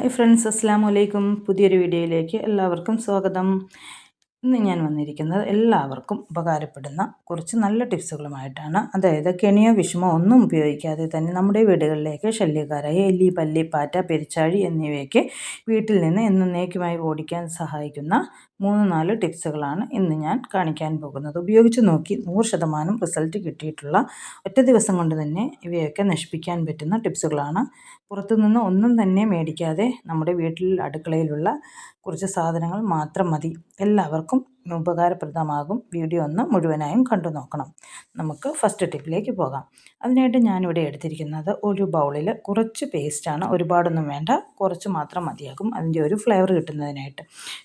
Hi friends അസ്സാം വലൈക്കും പുതിയൊരു വീഡിയോയിലേക്ക് എല്ലാവർക്കും സ്വാഗതം. ഇന്ന് ഞാൻ വന്നിരിക്കുന്നത് എല്ലാവർക്കും ഉപകാരപ്പെടുന്ന കുറച്ച് നല്ല ടിപ്സുകളുമായിട്ടാണ്. അതായത് കെണിയോ വിഷമോ ഒന്നും ഉപയോഗിക്കാതെ തന്നെ നമ്മുടെ വീടുകളിലേക്ക് ശല്യക്കാരായ എലി പല്ലി പാറ്റ പെരിച്ചാഴി എന്നിവയൊക്കെ വീട്ടിൽ നിന്ന് എന്നേക്കുമായി ഓടിക്കാൻ സഹായിക്കുന്ന മൂന്ന് നാല് ടിപ്സുകളാണ് ഇന്ന് ഞാൻ കാണിക്കാൻ പോകുന്നത്. ഉപയോഗിച്ച് നോക്കി നൂറ് ശതമാനം റിസൾട്ട് കിട്ടിയിട്ടുള്ള ഒറ്റ ദിവസം കൊണ്ട് തന്നെ ഇവയൊക്കെ നശിപ്പിക്കാൻ പറ്റുന്ന ടിപ്സുകളാണ്. പുറത്തുനിന്ന് ഒന്നും തന്നെ മേടിക്കാതെ നമ്മുടെ വീട്ടിൽ അടുക്കളയിലുള്ള കുറച്ച് സാധനങ്ങൾ മാത്രം മതി. എല്ലാവർക്കും ഉപകാരപ്രദമാകും. വീഡിയോ ഒന്ന് മുഴുവനായും കണ്ടു നോക്കണം. നമുക്ക് ഫസ്റ്റ് ടിപ്പിലേക്ക് പോകാം. അതിനായിട്ട് ഞാനിവിടെ എടുത്തിരിക്കുന്നത് ഒരു ബൗളിൽ കുറച്ച് പേസ്റ്റാണ് ഒരുപാടൊന്നും വേണ്ട. കുറച്ച് മാത്രം മതിയാകും. അതിന്റെ ഒരു ഫ്ലേവർ കിട്ടുന്നതിനായിട്ട്.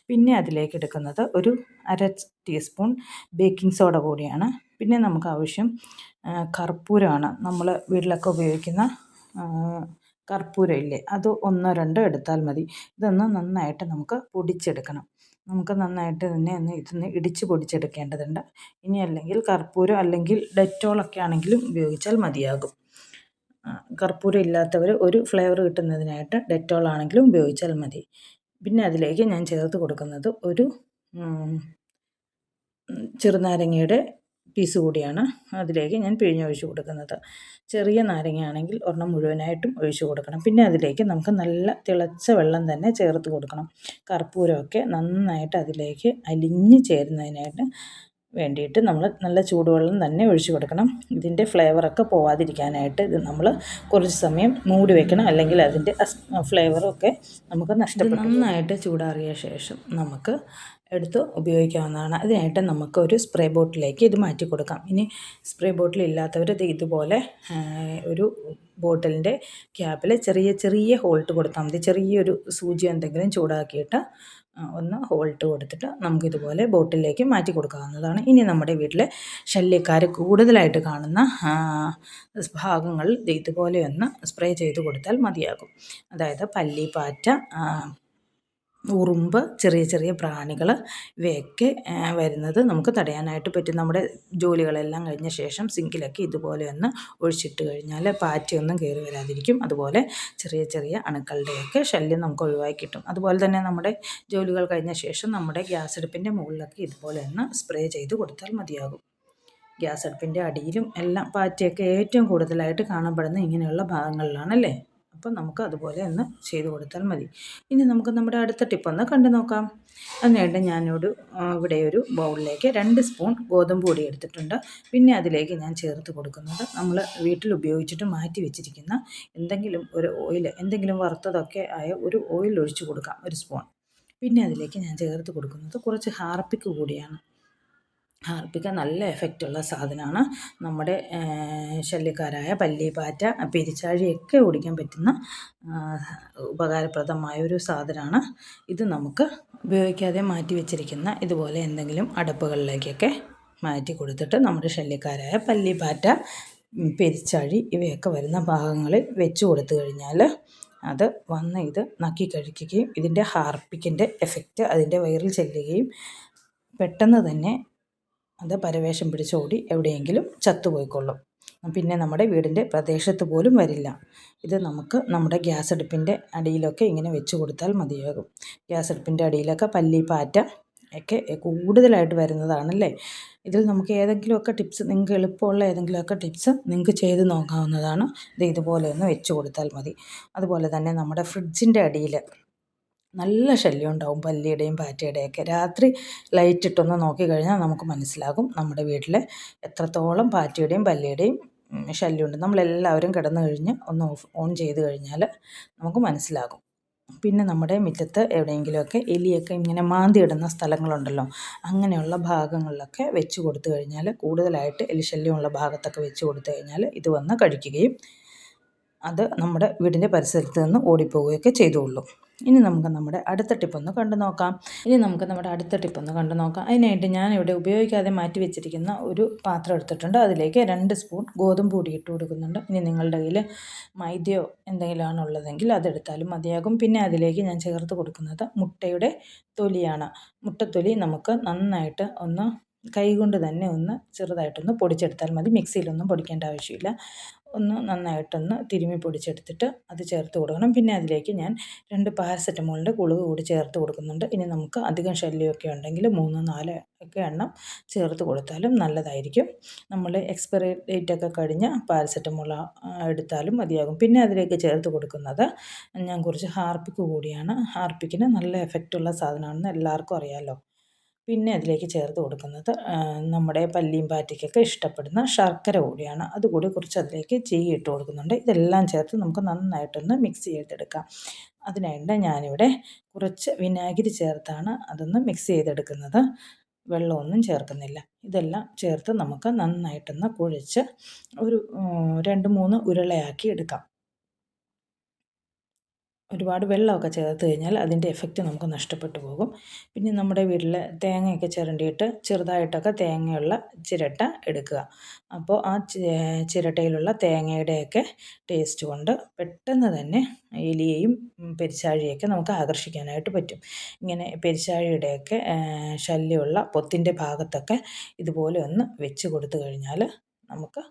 പിന്നെ അതിലേക്ക് എടുക്കുന്നത് ഒരു അര ടീസ്പൂൺ ബേക്കിംഗ് സോഡ കൂടിയാണ്. പിന്നെ നമുക്ക് ആവശ്യം കർപ്പൂരമാണ് നമ്മൾ വീട്ടിലൊക്കെ ഉപയോഗിക്കുന്ന കർപ്പൂരം ഇല്ലേ അത് ഒന്നോ രണ്ടോ എടുത്താൽ മതി. ഇതൊന്ന് നന്നായിട്ട് നമുക്ക് പൊടിച്ചെടുക്കണം. നമുക്ക് നന്നായിട്ട് തന്നെ ഒന്ന് ഇതൊന്ന് ഇടിച്ച് പൊടിച്ചെടുക്കേണ്ടതുണ്ട്. ഇനി അല്ലെങ്കിൽ കർപ്പൂരം അല്ലെങ്കിൽ ഡെറ്റോളൊക്കെ ആണെങ്കിലും ഉപയോഗിച്ചാൽ മതിയാകും. കർപ്പൂരം ഇല്ലാത്തവർ ഒരു ഫ്ലേവർ കിട്ടുന്നതിനായിട്ട് ഡെറ്റോൾ ആണെങ്കിലും ഉപയോഗിച്ചാൽ മതി. പിന്നെ അതിലേക്ക് ഞാൻ ചേർത്ത് കൊടുക്കുന്നത് ഒരു ചെറുനാരങ്ങയുടെ പീസ് കൂടിയാണ് അതിലേക്ക് ഞാൻ പിഴിഞ്ഞൊഴിച്ച് കൊടുക്കുന്നത്. ചെറിയ നാരങ്ങയാണെങ്കിൽ ഒരെണ്ണം മുഴുവനായിട്ടും ഒഴിച്ചു കൊടുക്കണം. പിന്നെ അതിലേക്ക് നമുക്ക് നല്ല തിളച്ച വെള്ളം തന്നെ ചേർത്ത് കൊടുക്കണം. കർപ്പൂരമൊക്കെ നന്നായിട്ട് അതിലേക്ക് അലിഞ്ഞ് ചേരുന്നതിനായിട്ട് വേണ്ടിയിട്ട് നമ്മൾ നല്ല ചൂടുവെള്ളം തന്നെ ഒഴിച്ചു കൊടുക്കണം. ഇതിന്റെ ഫ്ലേവറൊക്കെ പോവാതിരിക്കാനായിട്ട് ഇത് നമ്മൾ കുറച്ച് സമയം മൂടി വെക്കണം. അല്ലെങ്കിൽ അതിന്റെ ഫ്ലേവറൊക്കെ നമുക്ക് നഷ്ടപ്പെടും നന്നായിട്ട് ചൂടാറിയ ശേഷം നമുക്ക് എടുത്ത് ഉപയോഗിക്കാവുന്നതാണ്. അതിനായിട്ട് നമുക്ക് ഒരു സ്പ്രേ ബോട്ടിലേക്ക് ഇത് മാറ്റി കൊടുക്കാം. ഇനി സ്പ്രേ ബോട്ടിൽ ഇല്ലാത്തവർ ഇത് ഇതുപോലെ ഒരു ബോട്ടിലിന്റെ ക്യാപ്പിൽ ചെറിയ ചെറിയ ഹോൾട്ട് കൊടുത്താൽ മതി. ചെറിയൊരു സൂചി എന്തെങ്കിലും ചൂടാക്കിയിട്ട് ഒന്ന് ഹോൾട്ട് കൊടുത്തിട്ട് നമുക്കിതുപോലെ ബോട്ടിലേക്ക് മാറ്റി കൊടുക്കാവുന്നതാണ്. ഇനി നമ്മുടെ വീട്ടിലെ ശല്യക്കാർ കൂടുതലായിട്ട് കാണുന്ന ഭാഗങ്ങളിൽ ഇതുപോലെ ഒന്ന് സ്പ്രേ ചെയ്ത് കൊടുത്താൽ മതിയാകും. അതായത് പല്ലി പാറ്റ ഉറുമ്പ് ചെറിയ ചെറിയ പ്രാണികൾ ഇവയൊക്കെ വരുന്നത് നമുക്ക് തടയാനായിട്ട് പറ്റും. നമ്മുടെ ജോലികളെല്ലാം കഴിഞ്ഞ ശേഷം സിങ്കിലൊക്കെ ഇതുപോലെ ഒന്ന് ഒഴിച്ചിട്ട് കഴിഞ്ഞാൽ പാറ്റയൊന്നും കയറി വരാതിരിക്കും. അതുപോലെ ചെറിയ ചെറിയ അണുക്കളുടെയൊക്കെ ശല്യം നമുക്ക് ഒഴിവാക്കി കിട്ടും. അതുപോലെ തന്നെ നമ്മുടെ ജോലികൾ കഴിഞ്ഞ ശേഷം നമ്മുടെ ഗ്യാസ് അടുപ്പിന്റെ മുകളിലൊക്കെ ഇതുപോലെ ഒന്ന് സ്പ്രേ ചെയ്ത് കൊടുത്താൽ മതിയാകും. ഗ്യാസ് അടുപ്പിന്റെ അടിയിലും എല്ലാം പാറ്റയൊക്കെ ഏറ്റവും കൂടുതലായിട്ട് കാണപ്പെടുന്ന ഇങ്ങനെയുള്ള ഭാഗങ്ങളിലാണല്ലേ? അപ്പം നമുക്ക് അതുപോലെ ഒന്ന് ചെയ്ത് കൊടുത്താൽ മതി. ഇനി നമുക്ക് നമ്മുടെ അടുത്ത ടിപ്പ് ഒന്ന് കണ്ടു നോക്കാം. അതിനായിട്ട് ഞാനൊരു ഇവിടെ ഒരു ബൗളിലേക്ക് രണ്ട് സ്പൂൺ ഗോതമ്പ് പൊടി എടുത്തിട്ടുണ്ട്. പിന്നെ അതിലേക്ക് ഞാൻ ചേർത്ത് കൊടുക്കുന്നത് നമ്മൾ വീട്ടിൽ ഉപയോഗിച്ചിട്ട് മാറ്റി വെച്ചിരിക്കുന്ന എന്തെങ്കിലും ഒരു ഓയിൽ എന്തെങ്കിലും വറുത്തതൊക്കെ ആയ ഒരു ഓയിൽ ഒഴിച്ചു കൊടുക്കാം ഒരു സ്പൂൺ. പിന്നെ അതിലേക്ക് ഞാൻ ചേർത്ത് കൊടുക്കുന്നത് കുറച്ച് ഹാർപ്പിക്ക് കൂടിയാണ് ഹാർപ്പിക്ക നല്ല എഫക്റ്റുള്ള സാധനമാണ് നമ്മുടെ ശല്യക്കാരായ പല്ലിപ്പാറ്റ പെരിച്ചാഴിയൊക്കെ ഓടിക്കാൻ പറ്റുന്ന ഉപകാരപ്രദമായ ഒരു സാധനമാണ്. ഇത് നമുക്ക് ഉപയോഗിക്കാതെ മാറ്റി വെച്ചിരിക്കുന്ന ഇതുപോലെ എന്തെങ്കിലും അടപ്പുകളിലേക്കൊക്കെ മാറ്റി കൊടുത്തിട്ട് നമ്മുടെ ശല്യക്കാരായ പല്ലിപ്പാറ്റ പെരിച്ചാഴി ഇവയൊക്കെ വരുന്ന ഭാഗങ്ങളിൽ വെച്ച് കൊടുത്തു കഴിഞ്ഞാൽ അത് വന്ന് ഇത് നക്കി കഴിക്കുകയും ഇതിന്റെ ഹാർപ്പിക്കിന്റെ എഫക്റ്റ് അതിന്റെ വയറിൽ ചെല്ലുകയും പെട്ടെന്ന് തന്നെ അത് പരവേഷം പിടിച്ചോടി എവിടെയെങ്കിലും ചത്തുപോയിക്കൊള്ളും. പിന്നെ നമ്മുടെ വീടിന്റെ പ്രദേശത്ത് പോലും വരില്ല. ഇത് നമുക്ക് നമ്മുടെ ഗ്യാസ് അടുപ്പിന്റെ അടിയിലൊക്കെ ഇങ്ങനെ വെച്ച് കൊടുത്താൽ മതിയാകും. ഗ്യാസ് അടുപ്പിന്റെ അടിയിലൊക്കെ പല്ലി പാറ്റ ഒക്കെ കൂടുതലായിട്ട് വരുന്നതാണല്ലേ? ഇതിൽ നമുക്ക് ഏതെങ്കിലുമൊക്കെ ടിപ്സ് നിങ്ങൾക്ക് എളുപ്പമുള്ള ഏതെങ്കിലുമൊക്കെ ടിപ്സ് നിങ്ങൾക്ക് ചെയ്ത് നോക്കാവുന്നതാണ്. ഇത് ഇതുപോലെ ഒന്ന് വെച്ച് കൊടുത്താൽ മതി. അതുപോലെ തന്നെ നമ്മുടെ ഫ്രിഡ്ജിന്റെ അടിയിൽ നല്ല ശല്യം ഉണ്ടാവും പല്ലിയുടെയും പാറ്റയുടെയൊക്കെ. രാത്രി ലൈറ്റ് ഇട്ടൊന്ന് നോക്കിക്കഴിഞ്ഞാൽ നമുക്ക് മനസ്സിലാകും നമ്മുടെ വീട്ടിൽ എത്രത്തോളം പാറ്റയുടെയും പല്ലിയുടെയും ശല്യമുണ്ട്. നമ്മളെല്ലാവരും കിടന്നു കഴിഞ്ഞ് ഒന്ന് ഓഫ് ഓൺ ചെയ്ത് കഴിഞ്ഞാൽ നമുക്ക് മനസ്സിലാകും. പിന്നെ നമ്മുടെ മുറ്റത്ത് എവിടെയെങ്കിലുമൊക്കെ എലിയൊക്കെ ഇങ്ങനെ മാന്തി ഇടുന്ന സ്ഥലങ്ങളുണ്ടല്ലോ അങ്ങനെയുള്ള ഭാഗങ്ങളിലൊക്കെ വെച്ച് കൊടുത്തു കഴിഞ്ഞാൽ കൂടുതലായിട്ട് എലിശല്യമുള്ള ഭാഗത്തൊക്കെ വെച്ച് കൊടുത്തു കഴിഞ്ഞാൽ ഇത് വന്ന് കഴിക്കുകയും അത് നമ്മുടെ വീടിന്റെ പരിസരത്ത് നിന്ന് ഓടിപ്പോവുകയൊക്കെ ചെയ്തോളൂ ഇനി നമുക്ക് നമ്മുടെ അടുത്ത ടിപ്പൊന്ന് കണ്ടു നോക്കാം. ഇനി നമുക്ക് നമ്മുടെ അടുത്ത ടിപ്പൊന്ന് കണ്ടു നോക്കാം. അതിനായിട്ട് ഞാൻ ഇവിടെ ഉപയോഗിക്കാതെ മാറ്റി വെച്ചിരിക്കുന്ന ഒരു പാത്രം എടുത്തിട്ടുണ്ട്. അതിലേക്ക് രണ്ട് സ്പൂൺ ഗോതമ്പ് പൊടി ഇട്ട് കൊടുക്കുന്നുണ്ട്. ഇനി നിങ്ങളുടെ കയ്യിൽ മൈദയോ എന്തെങ്കിലും ആണുള്ളതെങ്കിൽ അതെടുത്താലും മതിയാകും. പിന്നെ അതിലേക്ക് ഞാൻ ചേർത്ത് കൊടുക്കുന്നത് മുട്ടയുടെ തൊലിയാണ്. മുട്ടത്തൊലി നമുക്ക് നന്നായിട്ട് ഒന്ന് കൈകൊണ്ട് തന്നെ ഒന്ന് ചെറുതായിട്ടൊന്ന് പൊടിച്ചെടുത്താൽ മതി. മിക്സിയിലൊന്നും പൊടിക്കേണ്ട ആവശ്യമില്ല. ഒന്ന് നന്നായിട്ടൊന്ന് തിരുമ്മി പൊടിച്ചെടുത്തിട്ട് അത് ചേർത്ത് കൊടുക്കണം. പിന്നെ അതിലേക്ക് ഞാൻ രണ്ട് പാരസെറ്റമോളിന്റെ കുളിവ് കൂടി ചേർത്ത് കൊടുക്കുന്നുണ്ട്. ഇനി നമുക്ക് അധികം ശല്യമൊക്കെ ഉണ്ടെങ്കിൽ മൂന്ന് നാല് ഒക്കെ എണ്ണം ചേർത്ത് കൊടുത്താലും നല്ലതായിരിക്കും. നമ്മൾ എക്സ്പയറി ഡേറ്റ് ഒക്കെ കഴിഞ്ഞ പാരസെറ്റമോൾ എടുത്താലും മതിയാകും. പിന്നെ അതിലേക്ക് ചേർത്ത് കൊടുക്കുന്നത് ഞാൻ കുറച്ച് ഹാർപ്പിക്ക് കൂടിയാണ്. ഹാർപ്പിക്കിന് നല്ല എഫക്റ്റുള്ള സാധനമാണെന്ന് എല്ലാവർക്കും അറിയാമല്ലോ പിന്നെ അതിലേക്ക് ചേർത്ത് കൊടുക്കുന്നത് നമ്മുടെ പല്ലിയും പാറ്റയ്ക്കൊക്കെ ഇഷ്ടപ്പെടുന്ന ശർക്കര കൂടിയാണ് അതുകൂടി കുറച്ച് അതിലേക്ക് ചെയ്യി ഇട്ട് കൊടുക്കുന്നുണ്ട്. ഇതെല്ലാം ചേർത്ത് നമുക്ക് നന്നായിട്ടൊന്ന് മിക്സ് ചെയ്തെടുക്കാം. അതിനായിട്ട് ഞാനിവിടെ കുറച്ച് വിനാഗിരി ചേർത്താണ് അതൊന്ന് മിക്സ് ചെയ്തെടുക്കുന്നത്. വെള്ളമൊന്നും ചേർക്കുന്നില്ല. ഇതെല്ലാം ചേർത്ത് നമുക്ക് നന്നായിട്ടൊന്ന് കുഴച്ച് ഒരു രണ്ട് മൂന്ന് ഉരുളയാക്കി എടുക്കാം. ഒരുപാട് വെള്ളമൊക്കെ ചേർത്ത് കഴിഞ്ഞാൽ അതിന്റെ എഫക്റ്റ് നമുക്ക് നഷ്ടപ്പെട്ടു പോകും. പിന്നെ നമ്മുടെ വീട്ടിൽ തേങ്ങയൊക്കെ ചിരണ്ടിയിട്ട് ചെറുതായിട്ടൊക്കെ തേങ്ങയുള്ള ചിരട്ട എടുക്കുക. അപ്പോൾ ആ ചിരട്ടയിലുള്ള തേങ്ങയുടെയൊക്കെ ടേസ്റ്റ് കൊണ്ട് പെട്ടെന്ന് തന്നെ എലിയെയും പെരിച്ചാഴിയൊക്കെ നമുക്ക് ആകർഷിക്കാനായിട്ട് പറ്റും. ഇങ്ങനെ പെരിച്ചാഴിയുടെയൊക്കെ ശല്യമുള്ള പൊത്തിന്റെ ഭാഗത്തൊക്കെ ഇതുപോലെ ഒന്ന് വെച്ച് കൊടുത്തു കഴിഞ്ഞാൽ നമുക്ക്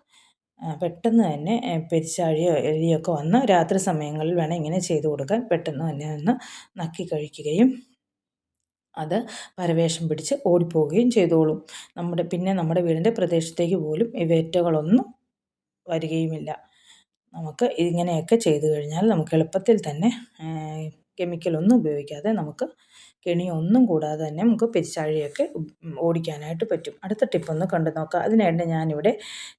പെട്ടെന്ന് തന്നെ പെരിച്ചാഴിയോ എലിയൊക്കെ വന്ന് രാത്രി സമയങ്ങളിൽ വേണം ഇങ്ങനെ ചെയ്തു കൊടുക്കാൻ. പെട്ടെന്ന് തന്നെ ഒന്ന് നക്കി കഴിക്കുകയും അത് പരവേഷം പിടിച്ച് ഓടിപ്പോവുകയും ചെയ്തോളും. നമ്മുടെ പിന്നെ നമ്മുടെ വീടിന്റെ പ്രദേശത്തേക്ക് പോലും ഇവറ്റകളൊന്നും വരികയുമില്ല. നമുക്ക് ഇങ്ങനെയൊക്കെ ചെയ്തു കഴിഞ്ഞാൽ നമുക്ക് എളുപ്പത്തിൽ തന്നെ കെമിക്കലൊന്നും ഉപയോഗിക്കാതെ നമുക്ക് കെണിയൊന്നും കൂടാതെ തന്നെ നമുക്ക് പെരിച്ചാഴിയൊക്കെ ഓടിക്കാനായിട്ട് പറ്റും. അടുത്ത ടിപ്പൊന്ന് കണ്ടു നോക്കാം. അതിനായിട്ട് ഞാനിവിടെ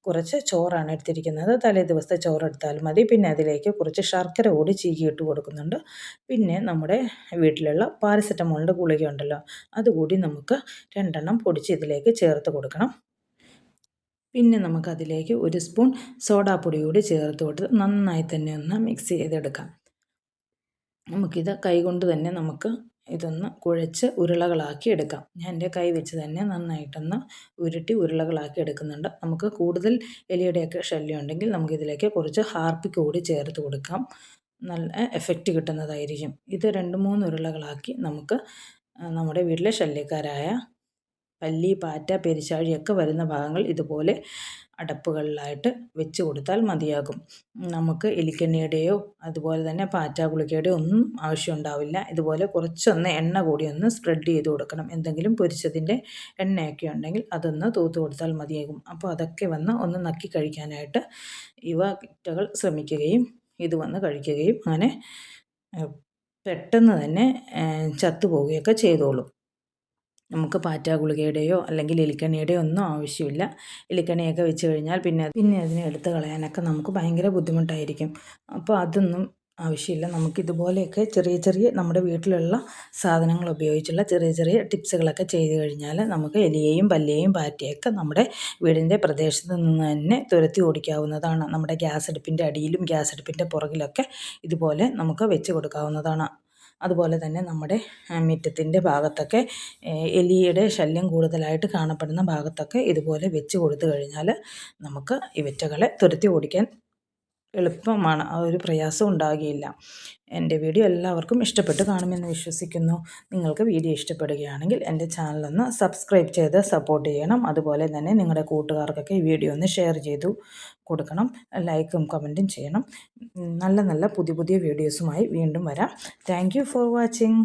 കുറച്ച് ചോറാണ് എടുത്തിരിക്കുന്നത്. തലേ ദിവസത്തെ ചോറ് എടുത്താൽ മതി. പിന്നെ അതിലേക്ക് കുറച്ച് ശർക്കര കൂടി ചീകി ഇട്ട് കൊടുക്കുന്നുണ്ട്. പിന്നെ നമ്മുടെ വീട്ടിലുള്ള പാരസെറ്റമോളിന്റെ ഗുളിക ഉണ്ടല്ലോ അതുകൂടി നമുക്ക് രണ്ടെണ്ണം പൊടിച്ച് ഇതിലേക്ക് ചേർത്ത് കൊടുക്കണം. പിന്നെ നമുക്കതിലേക്ക് ഒരു സ്പൂൺ സോഡാപ്പൊടി കൂടി ചേർത്ത് കൊടുത്ത് നന്നായി തന്നെ ഒന്ന് മിക്സ് ചെയ്തെടുക്കാം. നമുക്കിത് കൈകൊണ്ട് തന്നെ നമുക്ക് ഇതൊന്ന് കുഴച്ച് ഉരുളകളാക്കി എടുക്കാം. ഞാൻ എന്റെ കൈ വെച്ച് തന്നെ നന്നായിട്ടൊന്ന് ഉരുട്ടി ഉരുളകളാക്കി എടുക്കുന്നുണ്ട്. നമുക്ക് കൂടുതൽ എലിയുടെയൊക്കെ ശല്യം ഉണ്ടെങ്കിൽ നമുക്കിതിലേക്ക് കുറച്ച് ഹാർപ്പി കൂടി ചേർത്ത് കൊടുക്കാം. നല്ല എഫക്റ്റ് കിട്ടുന്നതായിരിക്കും. ഇത് രണ്ട് മൂന്ന് ഉരുളകളാക്കി നമുക്ക് നമ്മുടെ വീട്ടിലെ ശല്യക്കാരായ പല്ലി പാറ്റ പെരിശാഴിയൊക്കെ വരുന്ന ഭാഗങ്ങൾ ഇതുപോലെ അടപ്പുകളിലായിട്ട് വെച്ച് കൊടുത്താൽ മതിയാകും. നമുക്ക് എലിക്കെണ്ണിയുടെയോ അതുപോലെ തന്നെ പാറ്റ ഗുളികയുടെയോ ഒന്നും ആവശ്യമുണ്ടാവില്ല ഇതുപോലെ കുറച്ചൊന്ന് എണ്ണ കൂടി ഒന്ന് സ്പ്രെഡ് ചെയ്ത് കൊടുക്കണം. എന്തെങ്കിലും പൊരിച്ചതിന്റെ എണ്ണയൊക്കെ ഉണ്ടെങ്കിൽ അതൊന്ന് തൂത്ത് കൊടുത്താൽ മതിയാകും. അപ്പോൾ അതൊക്കെ വന്ന് ഒന്ന് നക്കി കഴിക്കാനായിട്ട് ഇവ കിറ്റകൾ ശ്രമിക്കുകയും ഇത് വന്ന് കഴിക്കുകയും അങ്ങനെ പെട്ടെന്ന് തന്നെ ചത്തുപോവുകയൊക്കെ ചെയ്തോളും. നമുക്ക് പാറ്റ ഗുളികയുടെയോ അല്ലെങ്കിൽ എലിക്കണിയുടെയോ ഒന്നും ആവശ്യമില്ല. എലിക്കണിയൊക്കെ വെച്ച് കഴിഞ്ഞാൽ പിന്നെ പിന്നെ അതിനെ എടുത്ത് കളയാനൊക്കെ നമുക്ക് ഭയങ്കര ബുദ്ധിമുട്ടായിരിക്കും. അപ്പോൾ അതൊന്നും ആവശ്യമില്ല. നമുക്കിതുപോലെയൊക്കെ ചെറിയ ചെറിയ നമ്മുടെ വീട്ടിലുള്ള സാധനങ്ങൾ ഉപയോഗിച്ചുള്ള ചെറിയ ചെറിയ ടിപ്സുകളൊക്കെ ചെയ്ത് കഴിഞ്ഞാൽ നമുക്ക് എലിയെയും പല്ലിയെയും പാറ്റയൊക്കെ നമ്മുടെ വീടിന്റെ പ്രദേശത്ത് നിന്ന് തന്നെ തുരത്തി ഓടിക്കാവുന്നതാണ്. നമ്മുടെ ഗ്യാസ് അടുപ്പിന്റെ അടിയിലും ഗ്യാസ് അടുപ്പിന്റെ പുറകിലൊക്കെ ഇതുപോലെ നമുക്ക് വെച്ച് കൊടുക്കാവുന്നതാണ്. അതുപോലെ തന്നെ നമ്മുടെ മുറ്റത്തിന്റെ ഭാഗത്തൊക്കെ എലിയുടെ ശല്യം കൂടുതലായിട്ട് കാണപ്പെടുന്ന ഭാഗത്തൊക്കെ ഇതുപോലെ വെച്ച് കൊടുത്തു കഴിഞ്ഞാൽ നമുക്ക് ഇവറ്റകളെ തുരത്തി ഓടിക്കാൻ എളുപ്പമാണ്. ആ ഒരു പ്രയാസം ഉണ്ടാകുകയില്ല എന്റെ വീഡിയോ എല്ലാവർക്കും ഇഷ്ടപ്പെട്ട് കാണുമെന്ന് വിശ്വസിക്കുന്നു. നിങ്ങൾക്ക് വീഡിയോ ഇഷ്ടപ്പെടുകയാണെങ്കിൽ എന്റെ ചാനലൊന്ന് സബ്സ്ക്രൈബ് ചെയ്ത് സപ്പോർട്ട് ചെയ്യണം. അതുപോലെ തന്നെ നിങ്ങളുടെ കൂട്ടുകാർക്കൊക്കെ ഈ വീഡിയോ ഒന്ന് ഷെയർ ചെയ്തു കൊടുക്കണം. ലൈക്കും കമന്റും ചെയ്യണം. നല്ല നല്ല പുതിയ പുതിയ വീഡിയോസുമായി വീണ്ടും വരാം. Thank for watching